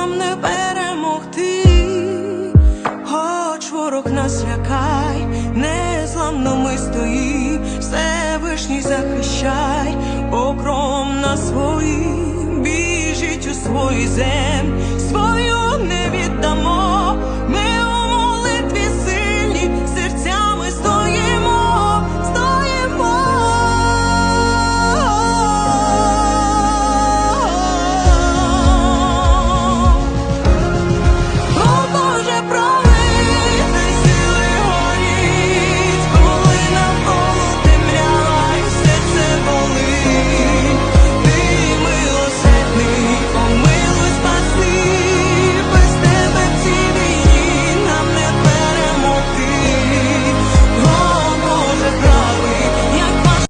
нам не перемогти, хоч ворог нас лякай, незламно ми стоїм, Всевишній захищай.